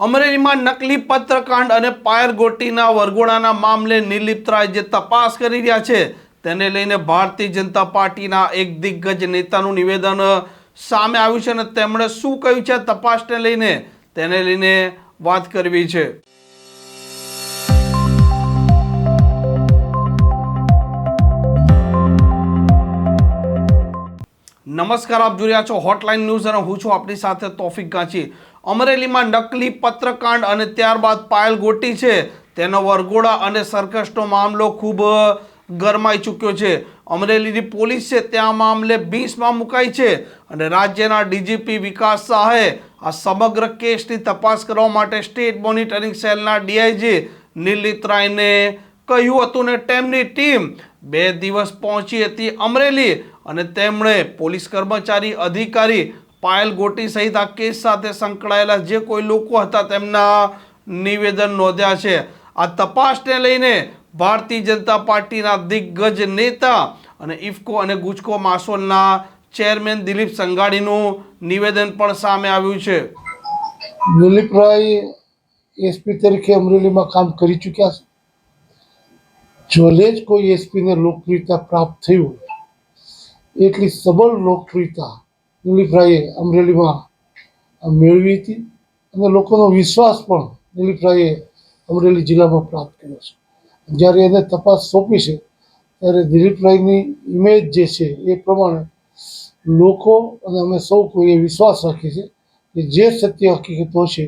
અમરેલીમાં નકલી પત્રકાંડ અને પાયર ગોટીના વરઘોડાના મામલે નિર્લિપ્તરાય જે તપાસ કરી રહ્યા છે. તેને લઈને ભારતીય જનતા પાર્ટીના એક દિગ્ગજ નેતાનું નિવેદન સામે આવ્યું છે અને તેમણે શું કહ્યું છે તપાસને લઈને? તેને લઈને વાત કરવી છે. નમસ્કાર, આપ જોઈ રહ્યા છો હોટલાઇન ન્યૂઝ અને હું છું આપણી સાથે તોફિક ગાંચી અમરેલીમાં નકલી પત્રકાંડ અને ત્યારબાદ પાયલ ગોટી છે. તેનો વરઘોડા અને સર્કસનો મામલો ખૂબ ગરમાઈ ચૂક્યો છે. અમરેલીની પોલીસ છે, ત્યાં મામલે બીસમાં મુકાઈ છે અને રાજ્યના ડીજીપી વિકાસ શાહે આ સમગ્ર કેસની તપાસ કરવા માટે સ્ટેટ મોનિટરિંગ સેલના ડીઆઈજી નિલિત રાયને કહ્યું હતું ને, તેમની ટીમ બે દિવસ પહોંચી હતી અમરેલી અને તેમણે પોલીસ કર્મચારી અધિકારી પાયલ ગોટી સહિત આ કેસ સાથે સંકળાયેલા જે કોઈ લોકો હતા તેમના નિવેદન નોંધ્યા છે. આ તપાસને લઈને ભારતીય જનતા પાર્ટીના દિગ્ગજ નેતા અને ઇફકો અને ગુજકો માસોલના ચેરમેન દિલીપ સંઘાણીનું નિવેદન પણ સામે આવ્યું છે. દિલીપભાઈ એસપી તરીકે અમરેલીમાં કામ કરી ચૂક્યા છે. જોલે જ કોઈ એસપીને લોકપ્રિયતા પ્રાપ્ત થઈ હોય. એટલી સબળ લોકપ્રિયતા દિલીપરાયે અમરેલીમાં મેળવી હતી અને લોકોનો વિશ્વાસ પણ દિલીપરાયે અમરેલી જિલ્લામાં પ્રાપ્ત કર્યો છે. જ્યારે એને તપાસ સોંપી છે, ત્યારે દિલીપરાયની ઇમેજ જે છે એ પ્રમાણે લોકો અને અમે સૌ કોઈએ વિશ્વાસ રાખીએ છીએ કે જે સત્ય હકીકતો છે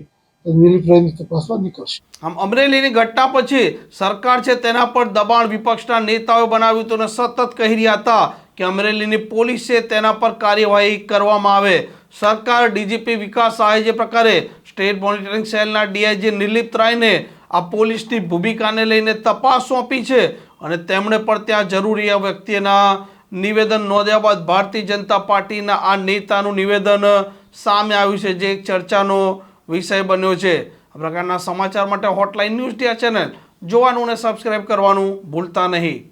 દિલીપરાયની તપાસમાં નીકળશે. આમ અમરેલીની ઘટના પછી સરકાર છે તેના પર દબાણ વિપક્ષના નેતાઓએ બનાવ્યું હતું અને સતત કહી રહ્યા હતા કે અમરેલીની પોલીસ તેના પર કાર્યવાહી કરવામાં આવે. સરકાર, ડીજીપી વિકાસ શાહે જે પ્રકારે સ્ટેટ મોનિટરિંગ સેલના ડીઆઈજી નિર્લિપ્ત રાયને આ પોલીસની ભૂમિકાને લઈને તપાસ સોંપી છે અને તેમણે પણ ત્યાં જરૂરી આ વ્યક્તિના નિવેદન નોંધ્યા બાદ ભારતીય જનતા પાર્ટીના આ નેતાનું નિવેદન સામે આવ્યું છે. જે એક ચર્ચાનો વિષય બન્યો છે. આ પ્રકારના સમાચાર માટે હોટલાઇન ન્યૂઝ ડિયા ચેનલ જોવાનું અને સબસ્ક્રાઇબ કરવાનું ભૂલતા નહીં.